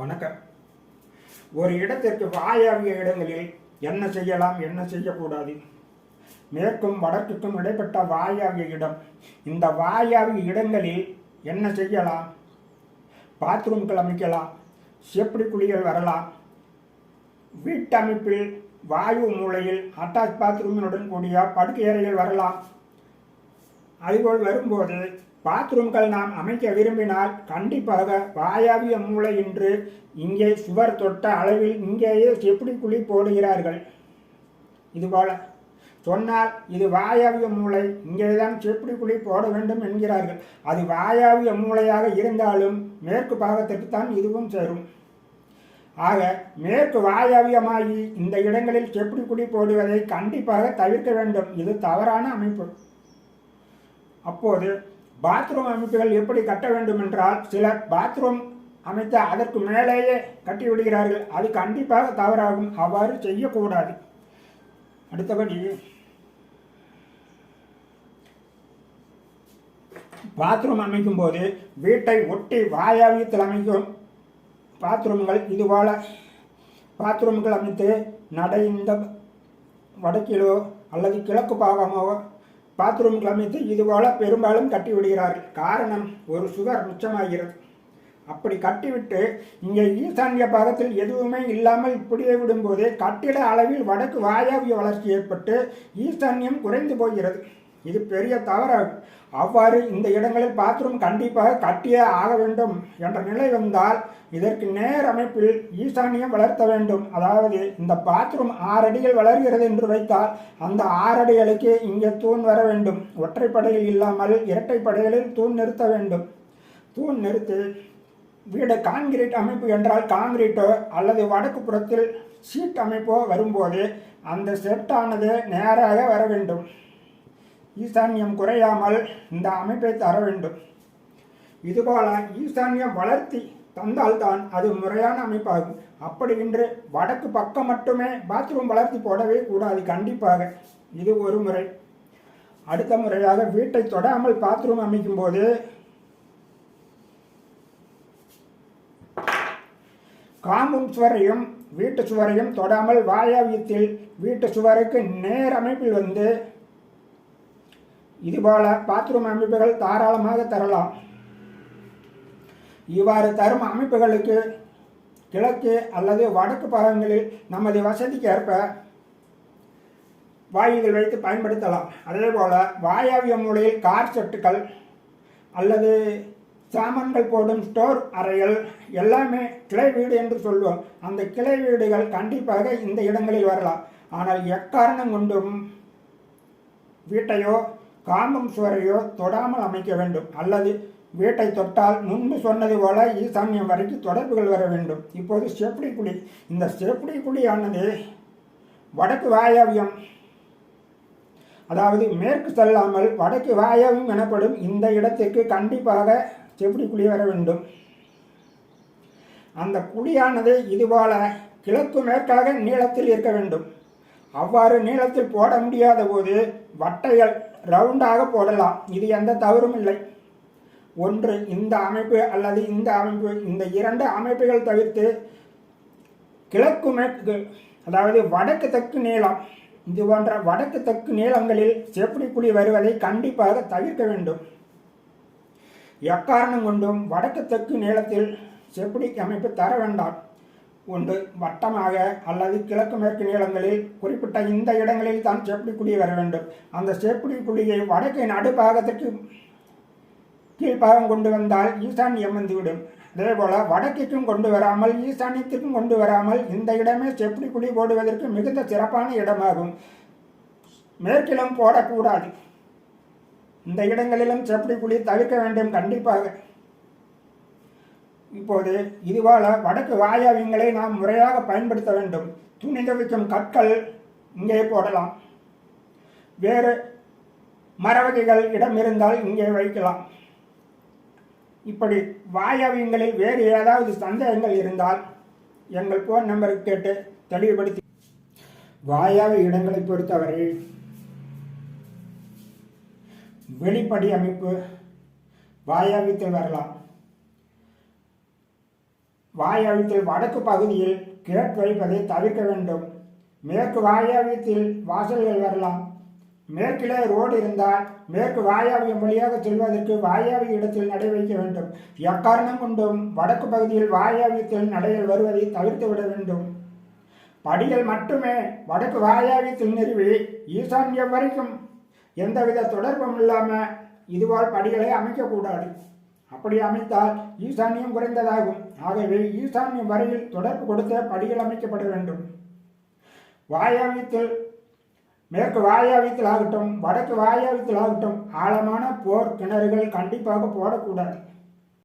வணக்கம். ஒரு இடத்திற்கு வாயாவிய இடங்களில் என்ன செய்யலாம் என்ன செய்யக்கூடாது? மேற்கும் வடக்குக்கும் இடைப்பட்ட வாயாவிய இடம். இந்த வாயாவிய இடங்களில் என்ன செய்யலாம்? பாத்ரூம்கள் அமைக்கலாம் செப்படி குழிகள் வரலாம். வீட்டமைப்பில் வாயு மூலையில் அட்டாச் பாத்ரூமினுடன் கூடிய படுக்கை அறைகள் வரலாம். அதுபோல் வரும்போது பாத்ரூம்கள் நாம் அமைக்க விரும்பினால் கண்டிப்பாக வாயாவிய மூளை என்று இங்கே சுவர் தொட்ட அளவில் இங்கேயே செப்படி குழி போடுகிறார்கள். இதுபோல சொன்னால் இது வாயாவிய மூளை இங்கேதான் செப்படி குழி போட வேண்டும் என்கிறார்கள். அது வாயாவிய மூளையாக இருந்தாலும் மேற்கு பாகத்திற்கு தான் இதுவும் சேரும். ஆக மேற்கு வாயாவியமாகி இந்த இடங்களில் செப்படி குழி போடுவதை கண்டிப்பாக தவிர்க்க வேண்டும். இது தவறான அமைப்பு. அப்போது பாத்ரூம் அமைப்புகள் எப்படி கட்ட வேண்டும் என்றால் சிலர் பாத்ரூம் அமைத்த அதற்கு மேலேயே கட்டிவிடுகிறார்கள். அது கண்டிப்பாக தவறாகும். அவ்வாறு செய்யக்கூடாது. அடுத்தபடி பாத்ரூம் அமைக்கும் போது வீட்டை ஒட்டி வாயாவியத்தில் அமைக்கும் பாத்ரூம்கள் இதுபோல பாத்ரூம்கள் அமைத்து நடை இந்த வடக்கிலோ அல்லது கிழக்கு பாகமோ பாத்ரூம்க்கு அமைத்து இதுபோல பெரும்பாலும் கட்டி விடுகிறார்கள். காரணம் ஒரு சுவர் மிச்சமாகிறது. அப்படி கட்டிவிட்டு இங்கே ஈசான்ய பாகத்தில் எதுவுமே இல்லாமல் இப்படியே விடும்போது கட்டிட அளவில் வடக்கு வாயாவிய வளர்ச்சி ஏற்பட்டு ஈசான்யம் குறைந்து போகிறது. இது பெரிய தவறு. அவ்வாறு இந்த இடங்களில் பாத்ரூம் கண்டிப்பாக கட்டியே ஆக வேண்டும் என்ற நிலை வந்தால் இதற்கு நேர் அமைப்பில் ஈசானியம் வளர்த்த வேண்டும். அதாவது இந்த பாத்ரூம் ஆறடிகள் வளர்கிறது என்று வைத்தால் அந்த ஆறடிகளுக்கு இங்கே தூண் வர வேண்டும். ஒற்றைப்படையில் இல்லாமல் இரட்டைப்படைகளில் தூண் நிறுத்த வேண்டும். தூண் நிறுத்தி வீடு கான்கிரீட் அமைப்பு என்றால் கான்கிரீட்டோ அல்லது வடக்கு புறத்தில் சீட் அமைப்போ வரும்போது அந்த செட்டானது நேராக வர வேண்டும். ஈசான்யம் குறையாமல் இந்த அமைப்பை தர வேண்டும். இதுபோல ஈசான்யம் வளர்த்தி தந்தால்தான் அது முறையான அமைப்பாகும். அப்படி என்று வடக்கு பக்கம் மட்டுமே பாத்ரூம் வளர்த்தி போடவே கூடாது கண்டிப்பாக. இது ஒரு முறை. அடுத்த முறையாக வீட்டை தொடாமல் பாத்ரூம் அமைக்கும் போது காம்பும் சுவரையும் வீட்டு சுவரையும் தொடாமல் வாயாவியத்தில் வீட்டு சுவருக்கு நேர் அமைப்பில் வந்து இதுபோல பாத்ரூம் அமைப்புகள் தாராளமாக தரலாம். இவ்வாறு தரும் அமைப்புகளுக்கு கிழக்கு அல்லது வடக்கு பாகங்களில் நமது வசதிக்கு ஏற்ப வாயுகள் வைத்து பயன்படுத்தலாம். அதே போல் வாயாவிய மூலையில் கார் செட்டுகள் அல்லது சாமான்கள் போடும் ஸ்டோர் அறைகள் எல்லாமே கிளை வீடு என்று சொல்லுவோம் அந்த கிளை வீடுகள் கண்டிப்பாக இந்த இடங்களில் வரலாம். ஆனால் எக்காரணம் கொண்டும் வீட்டையோ காம்பம் சுவரையோ தொடாமல் அமைக்க வேண்டும். அல்லது வீட்டை தொட்டால் முன்பு சொன்னது போல ஈசான்யம் வரைக்கும் தொடர்புகள் வர வேண்டும். இப்போது செப்படி குழி. இந்த செப்படி குழியானது வடக்கு வாயவியம். அதாவது மேற்கு செல்லாமல் வடக்கு வாயவியம் எனப்படும் இந்த இடத்திற்கு கண்டிப்பாக செப்படி குழி வர வேண்டும். அந்த குழியானது இதுபோல கிழக்கு மேற்காக நீளத்தில் இருக்க வேண்டும். அவ்வாறு நீளத்தில் போட முடியாத போது வட்டைகள் ரவுண்டாக போடலாம். இது எந்த தவறும் இல்லை. ஒன்று இந்த அமைப்பு அல்லது இந்த அமைப்பு. இந்த இரண்டு அமைப்புகள் தவிர்த்து கிழக்கு மேற்கு அதாவது வடக்கு தெற்கு நீளம். இது போன்ற வடக்கு தெற்கு நீளங்களில் செப்படி குழி வருவதை கண்டிப்பாக தவிர்க்க வேண்டும். எக்காரணம் கொண்டும் வடக்கு தெற்கு நீளத்தில் செப்படி அமைப்பு தர வேண்டாம். ஒன்று வட்டமாக அல்லது கிழக்கு மேற்கு நீளங்களில் குறிப்பிட்ட இந்த இடங்களில் தான் செப்படி குழி வர வேண்டும். அந்த செப்படி குழியை வடக்கு நடுப்பாகத்திற்கு கீழ்ப்பாகம் கொண்டு வந்தால் ஈசான்யம் வந்துவிடும் அதேபோல வடக்கிற்கும் கொண்டு வராமல் ஈசானியத்திற்கும் கொண்டு வராமல் இந்த இடமே செப்படி குழி போடுவதற்கு மிகுந்த சிறப்பான இடமாகும். மேற்கிலும் போடக்கூடாது. இந்த இடங்களிலும் செப்படி குழி தவிர்க்க வேண்டும். கண்டிப்பாக இப்போது இதுபோல வடக்கு வாயாவியங்களை நாம் முறையாக பயன்படுத்த வேண்டும். துணி துவைக்கும் கற்கள் இங்கே போடலாம். வேறு மரவகைகள் இடம் இருந்தால் இங்கே வைக்கலாம். இப்படி வாயாவியங்களில் வேறு ஏதாவது சந்தேகங்கள் இருந்தால் எங்கள் ஃபோன் நம்பருக்கு கேட்டு தெளிவுபடுத்தி வாயாவி இடங்களை பொறுத்தவரை வெளிப்படி அமைப்பு வாயாவியத்தில் வரலாம். வாயவியத்தில் வடக்கு பகுதியில் கேட் வைப்பதை தவிர்க்க வேண்டும். மேற்கு வாயாவியத்தில் வாசல்கள் வரலாம். மேற்கிலே ரோடு இருந்தால் மேற்கு வாயாவியம் வழியாக செல்வதற்கு வாயாவி இடத்தில் நடை வைக்க வேண்டும். எக்காரணம் கொண்டும் வடக்கு பகுதியில் வாயாவியத்தில் நடைகள் வருவதை தவிர்த்து விட வேண்டும். படிகள் மட்டுமே வடக்கு வாயாவியத்தில் நிறுவி ஈசான்யம் வரைக்கும் எந்தவித தொடர்பும் இல்லாமல் இதுவால் படிகளை அமைக்கக்கூடாது. அப்படி அமைத்தால் ஈசான்யம் குறைந்ததாகும். ஆகவே ஈசான்யம் வரையில் தொடர்பு கொடுத்த படிகள் அமைக்கப்பட வேண்டும். வாயாவித்தில் மேற்கு வாயாவித்தில் ஆகட்டும் வடக்கு வாயாவித்தில் ஆகட்டும் ஆழமான போர் கிணறுகள் கண்டிப்பாக போடக்கூடாது.